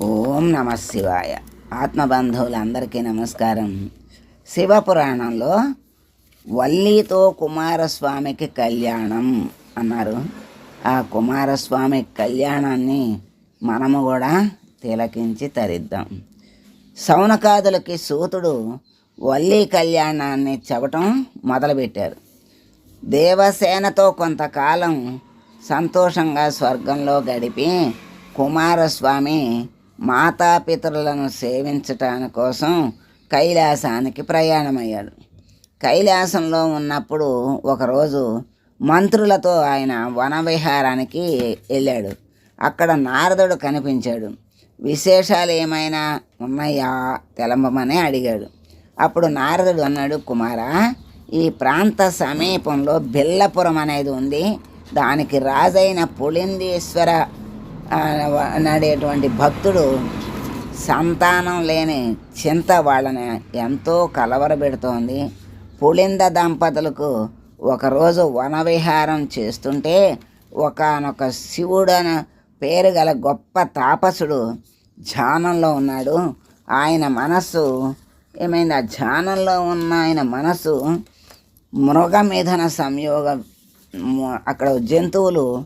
ఓం నమ శివాయ. ఆత్మబంధువులందరికీ నమస్కారం. శివపురాణంలో వల్లితో కుమారస్వామికి కళ్యాణం అన్నారు. ఆ కుమారస్వామి కళ్యాణాన్ని మనము కూడా తిలకించి తరిద్దాం. సౌనకాదులకి సూతుడు వల్లి కళ్యాణాన్ని చెప్పటం మొదలుపెట్టారు. దేవసేనతో కొంతకాలం సంతోషంగా స్వర్గంలో గడిపి కుమారస్వామి మాతాపితరులను సేవించటాని కోసం కైలాసానికి ప్రయాణమయ్యాడు. కైలాసంలో ఉన్నప్పుడు ఒకరోజు మంత్రులతో ఆయన వనవిహారానికి వెళ్ళాడు. అక్కడ నారదుడు కనిపించాడు. విశేషాలు ఏమైనా ఉన్నాయా? తెలంబమని అడిగాడు. అప్పుడు నారదుడు అన్నాడు కుమారా ఈ ప్రాంత సమీపంలో బిల్లపురం అనేది ఉంది. దానికి రాజైన పులిందీశ్వర నడేటువంటి భక్తుడు సంతానం లేని చింత వాళ్ళని ఎంతో కలవరపెడుతోంది పులింద దంపతులకు ఒకరోజు వనవిహారం చేస్తుంటే ఒకానొక శివుడన పేరు గల గొప్ప తాపసుడు ధ్యానంలో ఉన్నాడు. ఆయన మనస్సు ఏమైంది? ఆ ధ్యానంలో ఉన్న ఆయన మనస్సు మృగమేధన సంయోగం అక్కడ జంతువులు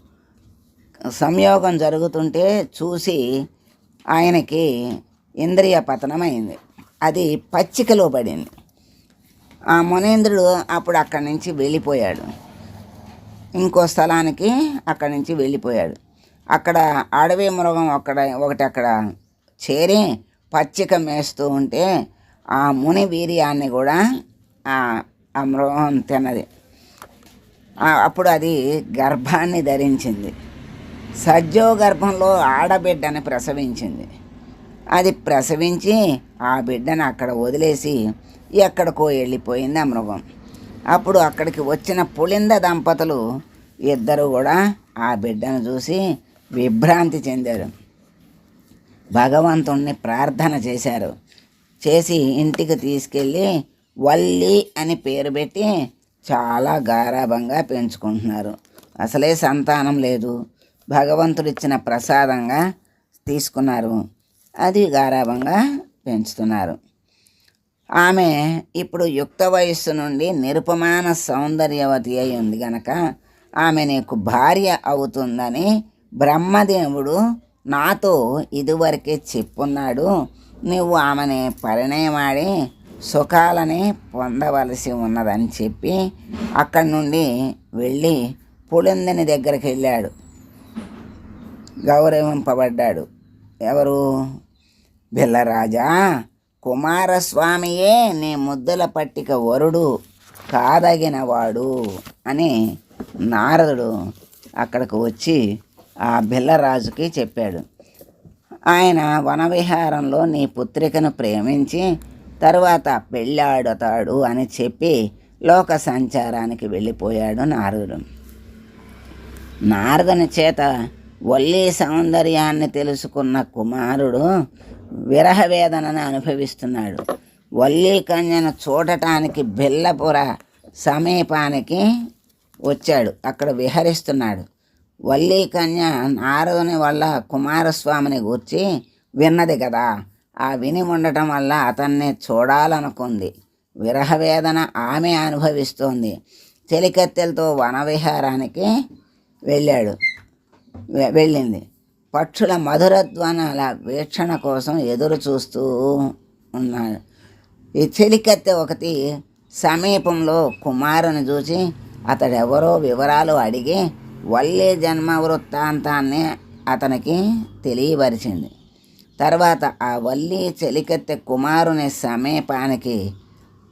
సంయోగం జరుగుతుంటే చూసి ఆయనకి ఇంద్రియ పతనమైంది. అది పచ్చికలో పడింది. ఆ మునేంద్రుడు అప్పుడు అక్కడి నుంచి వెళ్ళిపోయాడు. ఇంకో స్థలానికి అక్కడి నుంచి వెళ్ళిపోయాడు. అక్కడ అడవి మృగం అక్కడ ఒకటి అక్కడ చేరి పచ్చిక మేస్తూ ఉంటే ఆ ముని వీర్యాన్ని కూడా ఆ మృగం తిన్నది. అప్పుడు అది గర్భాన్ని ధరించింది. సజ్జో గర్భంలో ఆడబిడ్డని ప్రసవించింది. అది ప్రసవించి ఆ బిడ్డను అక్కడ వదిలేసి ఎక్కడికో వెళ్ళిపోయింది ఆ మృగం అప్పుడు అక్కడికి వచ్చిన పులింద దంపతులు ఇద్దరు కూడా ఆ బిడ్డను చూసి విభ్రాంతి చెందారు. భగవంతుణ్ణి ప్రార్థన చేశారు. చేసి ఇంటికి తీసుకెళ్ళి వల్లి అని పేరు పెట్టి చాలా గారాభంగా పెంచుకుంటున్నారు. అసలే సంతానం లేదు. భగవంతుడిచ్చిన ప్రసాదంగా తీసుకున్నారు. అది గారాభంగా పెంచుతున్నారు. ఆమె ఇప్పుడు యుక్త వయస్సు నుండి నిరుపమాన సౌందర్యవతి అయి ఉంది గనక ఆమె నీకు భార్య అవుతుందని బ్రహ్మదేవుడు నాతో ఇదివరకే చెప్పున్నాడు. నువ్వు ఆమెని పరిణయమాడి సుఖాలని పొందవలసి ఉన్నదని చెప్పి అక్కడి నుండి వెళ్ళి పులిందని దగ్గరికి వెళ్ళాడు. గౌరవింపబడ్డాడు. ఎవరు? బిల్లరాజా కుమారస్వామియే నీ ముద్దుల పట్టిక వరుడు కాదగినవాడు అని నారదుడు అక్కడికి వచ్చి ఆ బిల్లరాజుకి చెప్పాడు. ఆయన వనవిహారంలో నీ పుత్రికను ప్రేమించి తరువాత పెళ్ళాడుతాడు అని చెప్పి లోక సంచారానికి వెళ్ళిపోయాడు నారదుడు. నారదుని చేత వల్లి సౌందర్యాన్ని తెలుసుకున్న కుమారుడు విరహ వేదనను అనుభవిస్తున్నాడు. వల్లి కన్యను చూడటానికి బెల్లపుర సమీపానికి వచ్చాడు. అక్కడ విహరిస్తున్నాడు. వల్లి కన్య నారదుని వల్ల కుమారస్వామిని గూర్చి విన్నది కదా ఆ విని ఉండటం వల్ల అతన్ని చూడాలనుకుంది. విరహవేదన ఆమె అనుభవిస్తోంది. చెలికత్తెలతో వనవిహారానికి వెళ్ళాడు. వెళ్ళింది. పక్షుల మధురధ్వనాల వీక్షణ కోసం ఎదురు చూస్తూ ఉన్నాడు. ఈ చెలికత్తె ఒకటి సమీపంలో కుమారుని చూసి అతడెవరో వివరాలు అడిగి వల్లే జన్మ వృత్తాంతాన్ని అతనికి తెలియపరిచింది. తర్వాత ఆ వల్లి చెలికత్తె కుమారుని సమీపానికి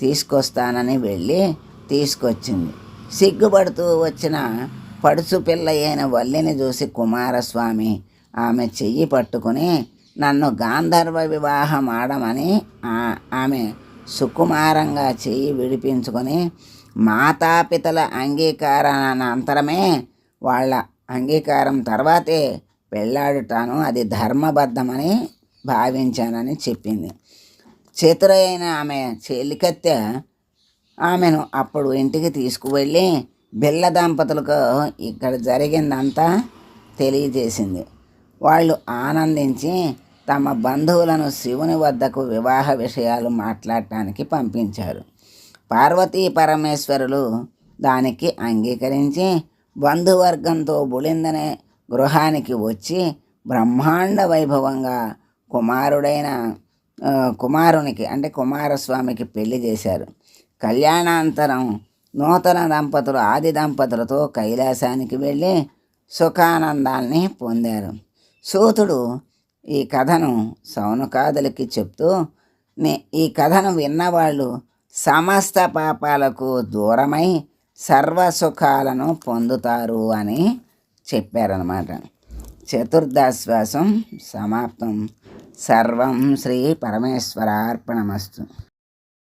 తీసుకొస్తానని వెళ్ళి తీసుకొచ్చింది. సిగ్గుపడుతూ వచ్చిన పడుచు పిల్ల అయిన వల్లిని చూసి కుమారస్వామి ఆమె చెయ్యి పట్టుకుని నన్ను గాంధర్వ వివాహం ఆడమని ఆ- ఆమె సుకుమారంగా చెయ్యి విడిపించుకొని మాతాపితల అంగీకారానంతరమే వాళ్ళ అంగీకారం తర్వాతే పెళ్ళాడుతాను అది ధర్మబద్ధమని భావించానని చెప్పింది. చతురైన ఆమె చెలికత్తె ఆమెను అప్పుడు ఇంటికి తీసుకువెళ్ళి బిళ్ళ దంపతులకు ఇక్కడ జరిగిందంతా తెలియజేసింది. వాళ్ళు ఆనందించి తమ బంధువులను శివుని వద్దకు వివాహ విషయాలు మాట్లాడటానికి పంపించారు. పార్వతీ పరమేశ్వరులు దానికి అంగీకరించి బంధువర్గంతో బుళిందనే గృహానికి వచ్చి బ్రహ్మాండ వైభవంగా కుమారుడైన కుమారునికి అంటే కుమారస్వామికి పెళ్ళి చేశారు. కళ్యాణాంతరం నూతన దంపతులు ఆది దంపతులతో కైలాసానికి వెళ్ళి సుఖానందాల్ని పొందారు. సూతుడు ఈ కథను సౌనకాదులకి చెప్తూ నే- ఈ కథను విన్నవాళ్ళు సమస్త పాపాలకు దూరమై సర్వ సుఖాలను పొందుతారు అని చెప్పారనమాట చతుర్దశ్వాసం సమాప్తం. సర్వం శ్రీ పరమేశ్వరార్పణమస్తు.